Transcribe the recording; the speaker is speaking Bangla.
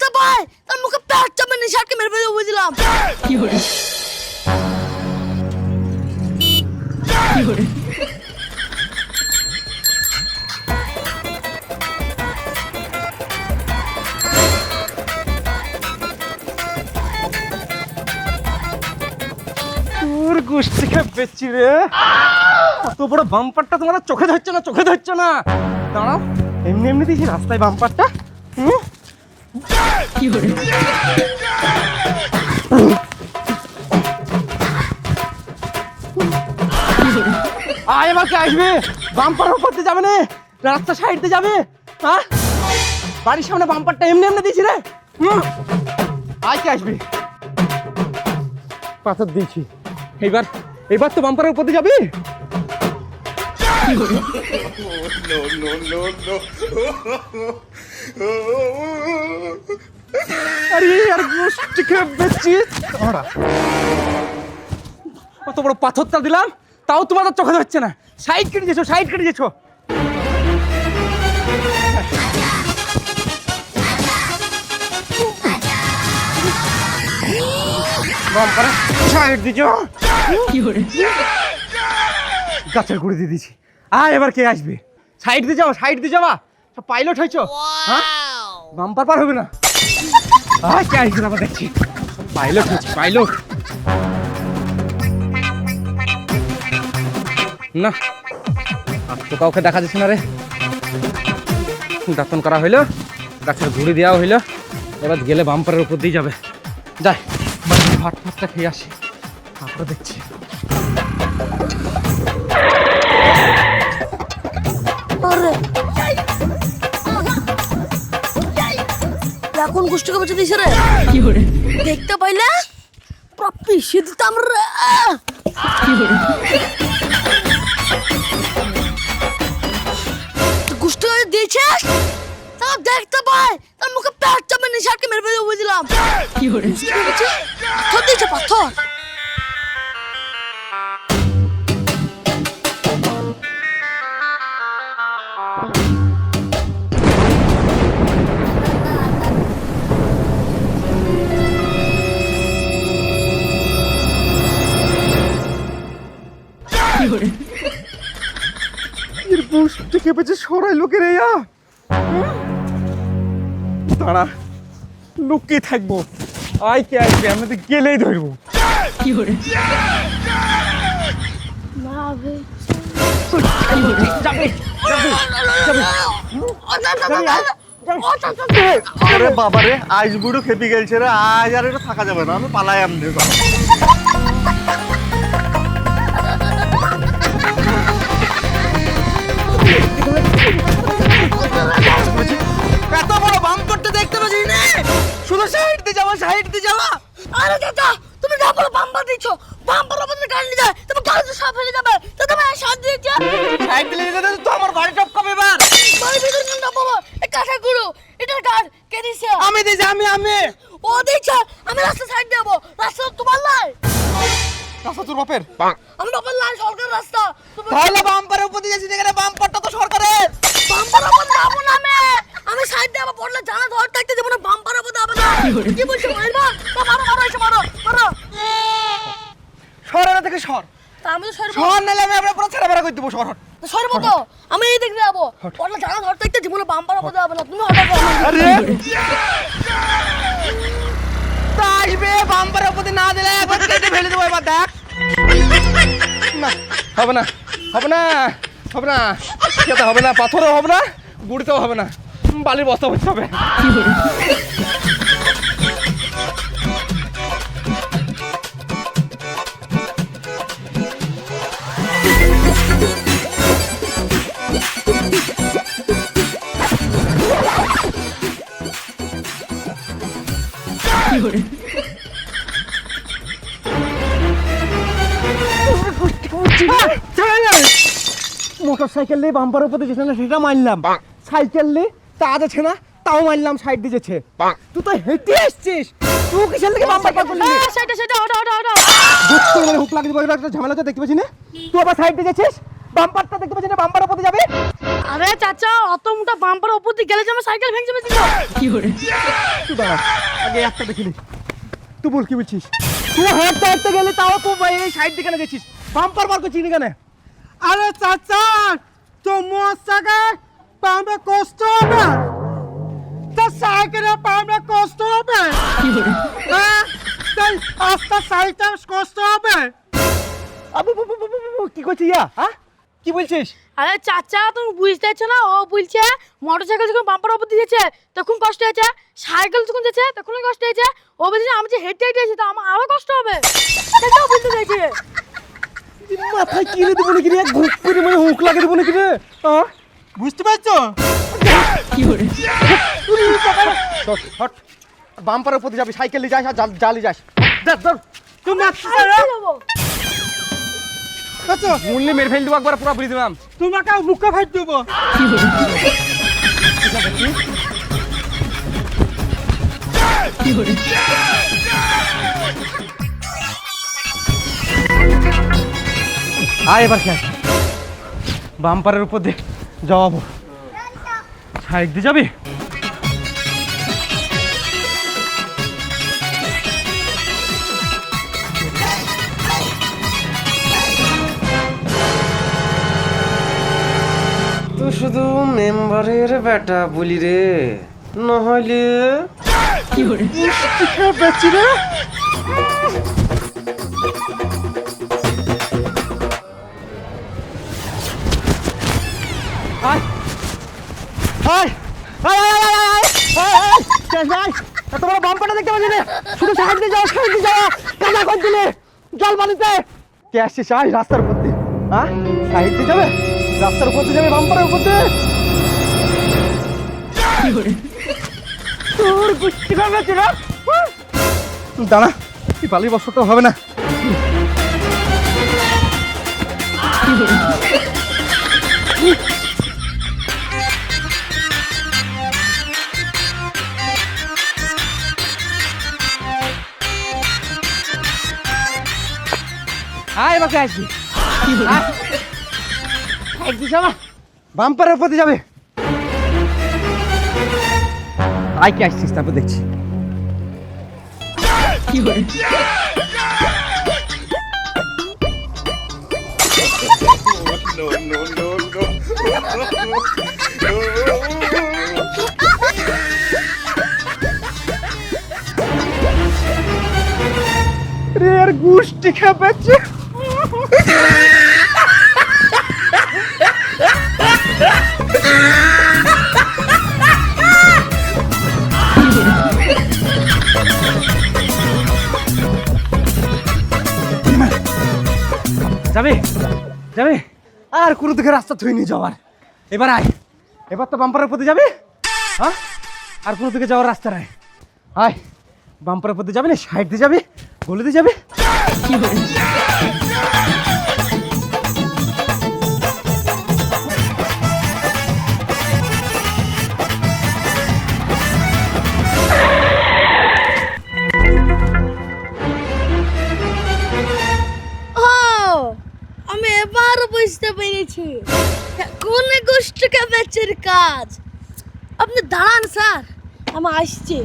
দেখতে পায় তার মুখে প্যাট চাপে নিশাটকে মেরে ফেলে বুঝলাম তোর গোষ্ঠীকে পেয়েছি রে। বাম্পারটা তোমার চোখে ধরছে না, চোখে ধরছে না। দাঁড়াও, এমনি এমনি দিয়েছি রাস্তায় বাম্পারটা। হুম? আয় এবার কে আসবে। বাম্পার দিয়ে যাবে না। রাস্তা দিয়ে যাবে। হ্যাঁ? বাড়ির সামনে বাম্পারটা এমনি এমনি দিয়েছি রে? আয় কে আসবে? পাথর দিয়েছি। এইবার এইবার তো বাম্পারের উপর যাবি? আরে, আর গোষ্ঠী খেয়ে বেচছি কত বড় পাথরটা দিলাম, তাও তোমাদের চোখে ধরছে না। সাইড কেটে দিয়েছ, সাইড কেটে দিয়েছ। বাম্পারে সাইড দিছো গাছের গুড়ি দিয়ে দিছি আয়, এবার কে আসবে? সাইড দিয়ে যাও, সাইড দিয়ে সব পাইলট হয়েছো? হ্যাঁ? বাম্পার পার হবে না। আয় কে আসবে না দেখছি? পাইলট হয়েছে পাইলট না আর তো কাউকে দেখা যাচ্ছে না রে। দাতন করা হইল গাছের ঘুড়ি দেওয়া হইল এবার গেলে বাম্পারের উপর দিয়ে যাবে। যাই ভাত ফাটটা খেয়ে আসি। তারপরে দেখছি। এখন গোষ্ঠীকে বেঁচে দিয়েছে রে দেখতে পাইলে পিছিয়ে দিতাম রে গোষ্ঠীকে দিয়েছিস? তা দেখতে পাই। তার মুখে প্যাট চাপে নিশাটকে মেরে ফেলে বুঝলাম পাথর দিয়েছে পাথর। কেঁপেছে সরাই লোকের এয়া। দাঁড়া লুকিয়ে থাকব। আয় কে আসবে আমি তো গেলেই ধরবো। না বে। যাবে আরে আইস বুড়ো খেপি গেলছে রে। আজ আর এটা থাকা যাবে না আমি পালাই আমি এত বড় বাম করতে দেখতে পাচ্ছি না। শুধু সাইড দিয়ে যাওয়া সাইড দিয়ে যাওয়া। আরে দাদা তুমি যা বলো বাম্পার দিচ্ছ। বাম্পার ওপর দিয়ে গাড়ি নিয়ে যায় তুমি গাড়ি তো সব ফেলে যাবে। তো তুমি সাথ দিয়েছে সাইড দিলে যেতে তো আমার বাড়ি টপকাবে এবার? বাড়ি ভিতরে নিয়ে না বাবা এই কাঁচা গুঁড়ো এটার গাড় কে দিছে? আমি দিয়েছি আমি আমি। ও দিচ্ছে আমি রাস্তা সাইড দেবো রাস্তা তোমার লাই রাস্তা তোর বাপের? আমি বাবার লাই সরকার রাস্তা। তুমি তাহলে বাম্পারের উপর দিয়ে যাচ্ছি যেখানে বাম্পারটা তো সরকারের বাম্পার ওপর যাব না আমি আমি সাইড দেবো পড়লে জানা ধর থাকতে যাব না বাম্পার ওপর যাব না কি বলছো? মারবা তো মারো মারো এসে মারো মারো। সর এখান থেকে সর তা আমি তো সর আমি আপনার পুরো ছেড়ে বেড়া করে দেবো সর হট। সরবো আমি এই দেখতে যাব। পড়লে জানা ধর থাকতে জীবনে বাম্পার ওপর যাব না তুমি হঠাৎ আরে! তাই বে বাম্পারের উপর দিয়ে না দিলে একবার কেটে ফেলে দেবো এবার দেখ। না হবে না হবে না হবে না। খেতে হবে না পাথরও হবে না গুড়িতেও হবে না। বালির বস্তা বসতে হবে। সাইকেল নিয়ে বাম্পার উপর দিয়েছে না সেটা মারলাম। সাইকেল নিয়ে তা যাচ্ছে না তাও মারলাম সাইড দিয়েছে তুই তো হেঁটে এসছিস তুই কিসের থেকে বাম্পার পার করলি? সেটা সেটা হটো হটো হটো দুঃখ করে মানে হুক লাগিয়ে বলে একটা ঝামেলা তো দেখতে পাচ্ছি না। তুই আবার সাইড দিয়েছিস বাম্পারটা দেখতে পাচ্ছি না বাম্পার উপর দিয়ে যাবে? আরে চাচা অত মোটা বাম্পার ওপর দিয়ে গেলে যে আমার সাইকেল ভেঙে যাবে তুই দাঁড়া আগে একটা দেখিনি তুই বল কি বলছিস? তুই হাঁটতে হাঁটতে গেলে তাও তুই এই সাইড দিকে না গেছিস? বাম্পার মার করছিস কেন? আরে চাচা তোমার সাথে পাম্পে কষ্ট হবে? তো সাইকেলে পাম্পে কষ্ট হবে? হ্যাঁ? তাই আস্তে সাইকেল কষ্ট হবে? আবু কি করছিস ইয়া? হ্যাঁ কি বলছিস? আরে চাচা তুমি বুঝতে পারছ না? ও বলছে মোটর সাইকেল যখন বাম্পার ওপর দিয়েছে তখন কষ্ট হয়েছে। সাইকেল যখন যাচ্ছে তখন কষ্ট হয়েছে। ও বলছে আমি যে হেঁটে হেঁটে এসেছি তো আমার আরও কষ্ট হবে। সেটাও বলতে চাইছে মাথায় কি রে দেবো নাকি রে? ঘুপ করে মানে হুঁক লাগে দেবো নাকি রে? হ্যাঁ বুঝতে পারছ? হট হট বাম্পারের প্রতি যাবি সাইকেল নিয়ে যাস আর জাল- জালি যাস। ধর ধর। তুমি মারছো সাইকেল যাব। চাচা মুন্নি মেরে ফেল দেবো একবার পুরো বুঝে দিলাম। তোমাকে মুখে ফাইট দেবো। আয় এবার খেয়ে বাম্পারের উপর দিয়ে যাওয়াবো সাইড দিয়ে যাবি? তো শুধু মেম্বারের বেটা বলি রে নহলে কি বেচি রে? এত বড় বাম্পারটা দেখতে পাচ্ছি না! শুধু দিয়ে যাওয়া দিয়ে যাওয়া কাদা করে দিলে! জল পানিতে কে আসছিস আয় রাস্তার উপর দিয়ে। হ্যাঁ দিয়ে যাবে? রাস্তার উপর যাবে বাম্পারের উপর তোর গুষ্টি ভাবে ছিল দাঁড়া তুই পালি বস্তা তো হবে না। আয় বাকি আসবি। বাম্পারের পথে যাবে। আয় কি আসছিস তারপর দেখছি। কি হয় no, no, no, রে আর গুষ্টি খেপেছে যাবে? যাবে? আর কোনো দিকে রাস্তা থুই নি যাওয়ার। এবার আয়। এবার তো বাম্পারের প্রতি যাবে? হ্যাঁ? আর কোনো দিকে যাওয়ার রাস্তা নাই। আয়। বাম্পারের প্রতি যাবে না? সাইড দিয়ে যাবে? গলি দিয়ে যাবে? এবার বুঝতে পেরেছি। কোন গোষ্ঠীকে বেচের কাজ? আপনি দাঁড়ান স্যার। আমি আসছি।